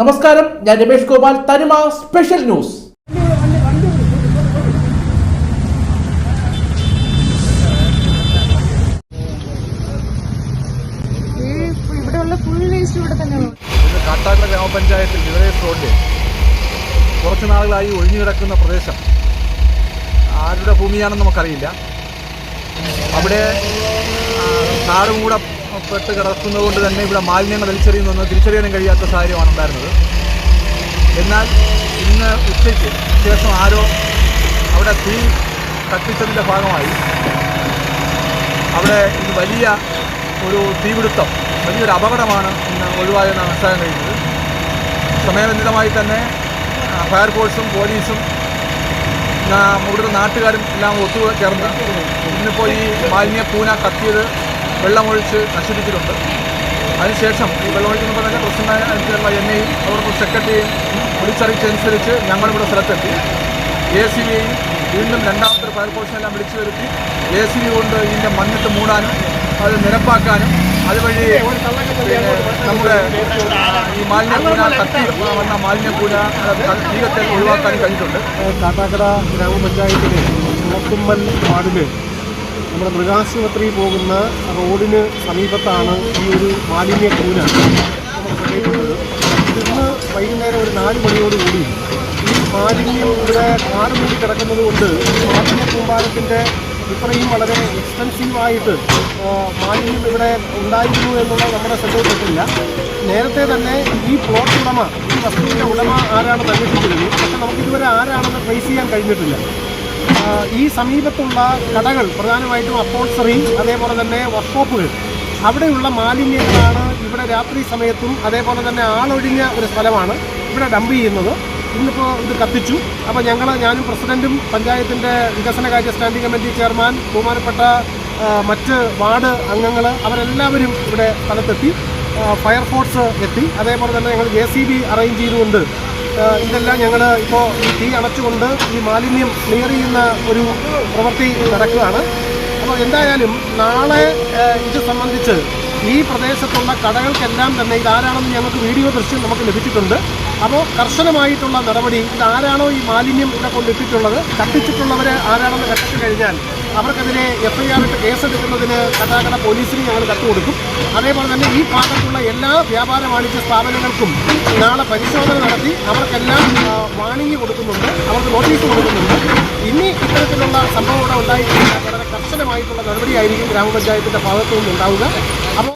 നമസ്കാരം ഞാൻ രമേഷ് ഗോപാൽ തനിമ സ്പെഷ്യൽ ന്യൂസ്. കാട്ടാക്കട ഗ്രാമപഞ്ചായത്തിൽ വിവരേഷ് റോഡിൽ കുറച്ച് നാളുകളായി ഒഴിഞ്ഞു കിടക്കുന്ന പ്രദേശം. ആരുടെ ഭൂമിയാണെന്ന് നമുക്കറിയില്ല. അവിടെ ആ, കൂടെ പെട്ട് കിടക്കുന്നത് കൊണ്ട് തന്നെ ഇവിടെ മാലിന്യങ്ങൾ വലിച്ചെറിയുന്നൊന്ന് തിരിച്ചറിയാനും കഴിയാത്ത സാഹചര്യമാണ് ഉണ്ടായിരുന്നത്. എന്നാൽ ഇന്ന് ഉച്ചയ്ക്ക് ശേഷം ആരോ അവിടെ തീ കത്തിച്ചതിന്റെ ഭാഗമായി അവിടെ ഇന്ന് വലിയ ഒരു തീപിടുത്തം വലിയൊരു അപകടമാണ് ഇന്ന് ഒഴിവാകുന്ന മനസ്സിലാക്കാൻ കഴിയുന്നത്. സമയബന്ധിതമായി തന്നെ ഫയർ ഫയർഫോഴ്സും പോലീസും ഇവിടുത്തെ നാട്ടുകാരും എല്ലാം ഒത്തു ചേർന്ന് ഇന്നിപ്പോൾ ഈ മാലിന്യ പൂന കത്തിയത് വെള്ളമൊഴിച്ച് നശിപ്പിച്ചിട്ടുണ്ട്. അതിനുശേഷം ഈ വെള്ളമൊഴിക്കുന്ന പറഞ്ഞാൽ പ്രസിഡന്റായിട്ടുള്ള എന്നെയും അവർക്ക് സെക്രട്ടറിയെയും വിളിച്ചറിയിച്ചനുസരിച്ച് ഞങ്ങളിവിടെ സ്ഥലത്തെത്തി. എ സി ബിയെയും വീണ്ടും രണ്ടാമത്തെ ഫയർഫോഴ്സിനെല്ലാം വിളിച്ചു വരുത്തി എ സി ബി കൊണ്ട് ഇതിന്റെ മണ്ണിട്ട് മൂടാനും അത് നിരപ്പാക്കാനും അതുവഴി നമ്മുടെ ഈ ഈ മാലിന്യക്കൂന കത്തി വന്ന മാലിന്യക്കൂന തീരത്തെ ഒഴിവാക്കാനും കഴിഞ്ഞിട്ടുണ്ട്. കാട്ടാക്കട ഗ്രാമപഞ്ചായത്തിലെ കുളത്തുമ്മൽ വാർഡിൽ നമ്മുടെ മൃഗാശുപത്രി പോകുന്ന റോഡിന് സമീപത്താണ് ഈ ഒരു മാലിന്യ കൂന ഇന്ന് വൈകുന്നേരം ഒരു നാല് മണിയോടുകൂടി ഈ മാലിന്യം ഇവിടെ കാട് മൂടി കിടക്കുന്നത് കൊണ്ട് മാലിന്യ കൂമ്പാരത്തിന്റെ ഇത്രയും വളരെ എക്സ്പെൻസീവായിട്ട് മാലിന്യം ഇവിടെ ഉണ്ടായിരുന്നു എന്നുള്ളത് നമ്മുടെ ശ്രദ്ധയിൽപ്പെട്ടില്ല. നേരത്തെ തന്നെ ഈ പ്ലോട്ട് ഉടമ ഈ വസ്തുവിന്റെ ഉടമ ആരാണെന്ന് അന്വേഷിച്ചിരുന്നു. പക്ഷെ നമുക്കിതുവരെ ആരാണെന്ന് ട്രേസ് ചെയ്യാൻ കഴിഞ്ഞിട്ടില്ല. ഈ സമീപത്തുള്ള കടകൾ പ്രധാനമായിട്ടും അപ്പോൾസറി അതേപോലെ തന്നെ വർക്ക്ഷോപ്പുകൾ അവിടെയുള്ള മാലിന്യങ്ങളാണ് ഇവിടെ രാത്രി സമയത്തും അതേപോലെ തന്നെ ആളൊഴിഞ്ഞ ഒരു സ്ഥലമാണ് ഇവിടെ ഡംപ് ചെയ്യുന്നത്. ഇന്നിപ്പോൾ ഇത് കത്തിച്ചു. അപ്പോൾ ഞങ്ങൾ ഞാനും പ്രസിഡന്റും പഞ്ചായത്തിന്റെ വികസനകാര്യ സ്റ്റാൻഡിംഗ് കമ്മിറ്റി ചെയർമാൻ ബഹുമാനപ്പെട്ട മറ്റ് വാർഡ് അംഗങ്ങൾ അവരെല്ലാവരും ഇവിടെ സ്ഥലത്തെത്തി. ഫയർഫോഴ്സ് എത്തി. അതേപോലെ തന്നെ ഞങ്ങൾ ജെ സി ബി അറേഞ്ച് ചെയ്തുകൊണ്ട് ഇതെല്ലാം ഞങ്ങൾ ഇപ്പോൾ തീ അണച്ചുകൊണ്ട് ഈ മാലിന്യം ക്ലിയർ ചെയ്യുന്ന ഒരു പ്രവൃത്തി നടക്കുകയാണ്. അപ്പോൾ എന്തായാലും നാളെ ഇത് സംബന്ധിച്ച് ഈ പ്രദേശത്തുള്ള കടകൾക്കെല്ലാം തന്നെ ഇതാരാണെന്ന് ഞങ്ങൾക്ക് വീഡിയോ ദൃശ്യം നമുക്ക് ലഭിച്ചിട്ടുണ്ട്. അപ്പോൾ കർശനമായിട്ടുള്ള നടപടി ഇതാരാണോ ഈ മാലിന്യം ഇവിടെ കൊണ്ടിട്ടിട്ടുള്ളത് കത്തിച്ചിട്ടുള്ളവർ ആരാണെന്ന് കണ്ടെത്തി കഴിഞ്ഞാൽ അവർക്കെതിരെ എഫ് ഐ ആർ ഇട്ട് കേസെടുക്കുന്നതിന് കട്ടാക്കട പോലീസിന് ഞങ്ങൾ കത്ത് കൊടുക്കും. അതേപോലെ തന്നെ ഈ ഭാഗത്തുള്ള എല്ലാ വ്യാപാര വാണിജ്യ സ്ഥാപനങ്ങൾക്കും നാളെ പരിശോധന നടത്തി അവർക്കെല്ലാം വാണിംഗ് കൊടുക്കുന്നുണ്ട് അവർക്ക് നോട്ടീസ് കൊടുക്കുന്നുണ്ട്. ഇനി ഇത്തരത്തിലുള്ള സംഭവം ഇവിടെ വളരെ കർശനമായിട്ടുള്ള നടപടിയായിരിക്കും ഗ്രാമപഞ്ചായത്തിന്റെ ഭാഗത്തു നിന്നുണ്ടാവുക അപ്പോൾ